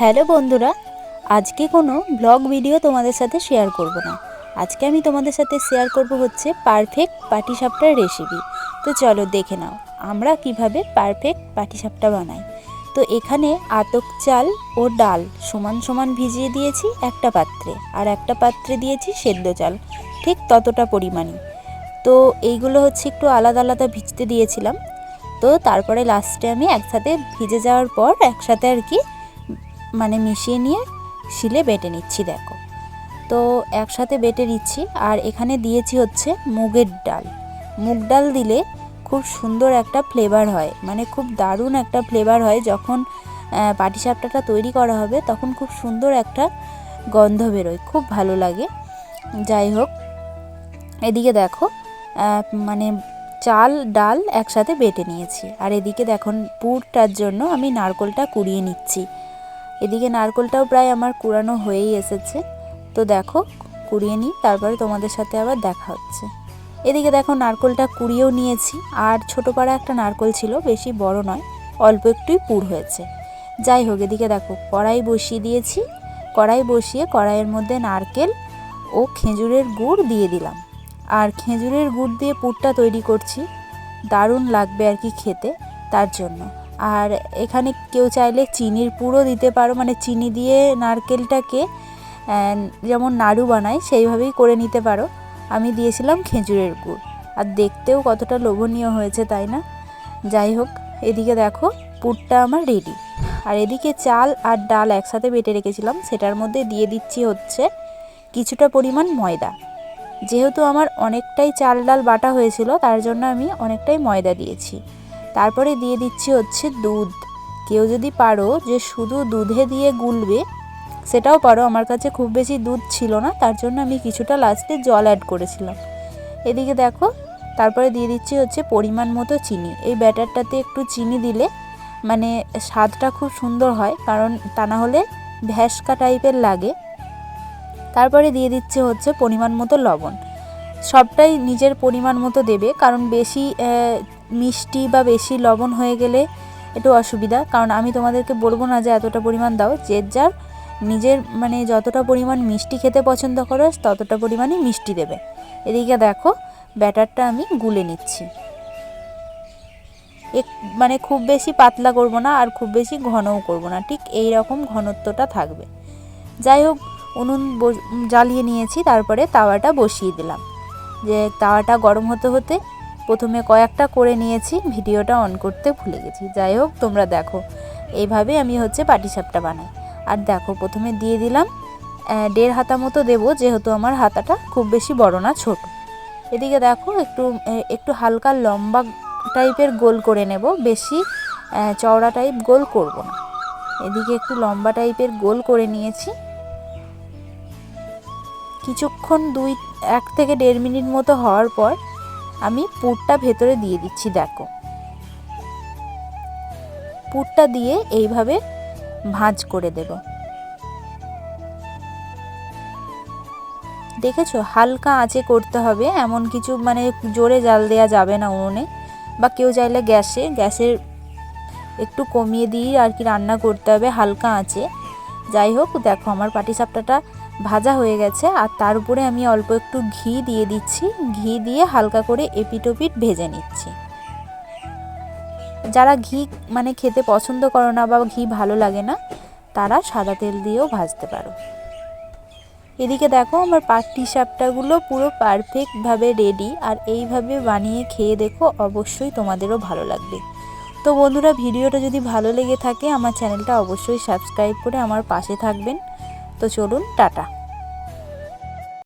Hello বন্ধুরা, আজকে কোনো ব্লগ ভিডিও তোমাদের সাথে শেয়ার করব না। আজকে আমি তোমাদের সাথে শেয়ার করব হচ্ছে পারফেক্ট পাটিসাপটার রেসিপি তো চলো দেখে নাও, আমরা কীভাবে পারফেক্ট পাটিসাপটা বানাই। তো এখানে আতক চাল ও ডাল সমান সমান ভিজিয়ে দিয়েছি একটা পাত্রে, আর একটা পাত্রে দিয়েছি সেদ্ধ চাল, ঠিক ততটা পরিমাণে। তো এইগুলো হচ্ছে একটু আলাদা আলাদা ভিজতে দিয়েছিলাম। তো তারপরে লাস্টে আমি একসাথে ভিজে যাওয়ার পর একসাথে আর কি মানে মিশিয়ে নিয়ে শিলে বেটে নিচ্ছি, দেখো। তো একসাথে বেটে নিচ্ছি, আর এখানে দিয়েছি হচ্ছে মুগের ডাল। মুগ ডাল দিলে খুব সুন্দর একটা ফ্লেভার হয় মানে খুব দারুণ একটা ফ্লেভার হয়। যখন পাটিসাপটাটা তৈরি করা হবে, তখন খুব সুন্দর একটা গন্ধ বেরোয়, খুব ভালো লাগে। যাই হোক, এদিকে দেখো মানে চাল, ডাল একসাথে বেটে নিয়েছি। আর এদিকে দেখুন পুরটার জন্য আমি নারকোলটা কুড়িয়ে নিচ্ছি। এদিকে নারকোলটাও প্রায় আমার কুড়ানো হয়েই এসেছে। তো দেখো, কুড়িয়ে নিই, তারপরে তোমাদের সাথে আবার দেখা হচ্ছে। এদিকে দেখো, নারকোলটা কুড়িয়েও নিয়েছি। আর ছোটো পাড়া একটা নারকোল ছিল, বেশি বড় নয়, অল্প একটুই পুর হয়েছে। যাই হোক, এদিকে দেখো, কড়াই বসিয়ে দিয়েছি। কড়াই বসিয়ে কড়াইয়ের মধ্যে নারকেল ও খেজুরের গুড় দিয়ে দিলাম। আর খেজুরের গুড় দিয়ে পুরটা তৈরি করছি। দারুণ লাগবে আর কি খেতে, তার জন্য। আর এখানে কেউ চাইলে চিনির পুরো দিতে পারো মানে চিনি দিয়ে নারকেলটাকে যেমন নাড়ু বানায়, সেইভাবেই করে নিতে পারো। আমি দিয়েছিলাম খেজুরের গুড়। আর দেখতেও কতটা লোভনীয় হয়েছে, তাই না? যাই হোক, এদিকে দেখো, পুরটা আমার রেডি আর এদিকে চাল আর ডাল একসাথে বেটে রেখেছিলাম, সেটার মধ্যে দিয়ে দিচ্ছি হচ্ছে কিছুটা পরিমাণ ময়দা। যেহেতু আমার অনেকটাই চাল ডাল বাটা হয়েছিল, তার জন্য আমি অনেকটাই ময়দা দিয়েছি। তারপরে দিয়ে দিচ্ছি হচ্ছে দুধ। কেউ যদি পারো যে শুধু দুধে দিয়ে গুলবে, সেটাও পারো। আমার কাছে খুব বেশি দুধ ছিল না, তার জন্য আমি কিছুটা লাস্টে জল অ্যাড করেছিলাম। এদিকে দেখো, তারপরে দিয়ে দিচ্ছি হচ্ছে পরিমাণ মতো চিনি। এই ব্যাটারটাতে একটু চিনি দিলে মানে স্বাদটা খুব সুন্দর হয়, কারণ তা না হলে ভ্যাসকা টাইপের লাগে। তারপরে দিয়ে দিচ্ছে হচ্ছে পরিমাণ মতো লবণ। সবটাই নিজের পরিমাণ মতো দেবে, কারণ বেশি মিষ্টি বা বেশি লবণ হয়ে গেলে একটু অসুবিধা। কারণ আমি তোমাদেরকে বলব না যে এতটা পরিমাণ দাও। যে যার নিজের মানে যতটা পরিমাণ মিষ্টি খেতে পছন্দ করো, ততটা পরিমাণই মিষ্টি দেবে। এদিকে দেখো, ব্যাটারটা আমি গুলে নিচ্ছি। এক মানে খুব বেশি পাতলা করব না আর খুব বেশি ঘনও করব না। ঠিক এই রকম ঘনত্বটা থাকবে। যাই হোক, উনুন জ্বালিয়ে নিয়েছি। তারপরে তাওয়াটা বসিয়ে দিলাম। যে তাওয়াটা গরম হতে হতে প্রথমে কয়েকটা করে নিয়েছি, ভিডিওটা অন করতে ভুলে গেছি। যাই হোক, তোমরা দেখো। এইভাবে আমি হচ্ছে পাটিসাপটা বানাই। আর দেখো, প্রথমে দিয়ে দিলাম দেড় হাতা মতো দেবো, যেহেতু আমার হাতাটা খুব বেশি বড় না, ছোট। এদিকে দেখো, একটু একটু হালকা লম্বা টাইপের গোল করে নেব। বেশি চওড়া টাইপ গোল করব না। এদিকে একটু লম্বা টাইপের গোল করে নিয়েছি। কিছুক্ষণ দুই, এক থেকে দেড় মিনিট মতো হওয়ার পর আমি পুরটা ভেতরে দিয়ে দিচ্ছি, দেখো। পুরটা দিয়ে এইভাবে ভাঁজ করে দেব। দেখেছ? হালকা আঁচে করতে হবে, এমন কিছু মানে জোরে জাল দেওয়া যাবে না উনুনে, বা কেউ চাইলে গ্যাসে, গ্যাসের একটু কমিয়ে দিয়ে আর কি রান্না করতে হবে হালকা আঁচে। যাই হোক, দেখো আমার পাটিসাপটাটা ভাজা হয়ে গেছে আর তার উপরে আমি অল্প একটু ঘি দিয়ে দিচ্ছি। ঘি দিয়ে হালকা করে এপিটোপিট ভেজে নিচ্ছি। যারা ঘি মানে খেতে পছন্দ করো না বা ঘি ভালো লাগে না, তারা সাদা তেল দিয়েও ভাজতে পারো। এদিকে দেখো আমার পাটি সাপটাগুলো পুরো পারফেক্টভাবে রেডি আর এইভাবে বানিয়ে খেয়ে দেখো, অবশ্যই তোমাদেরও ভালো লাগবে। তো বন্ধুরা, ভিডিওটা যদি ভালো লেগে থাকে, আমার চ্যানেলটা অবশ্যই সাবস্ক্রাইব করে আমার পাশে থাকবেন। তো চলুন, টাটা।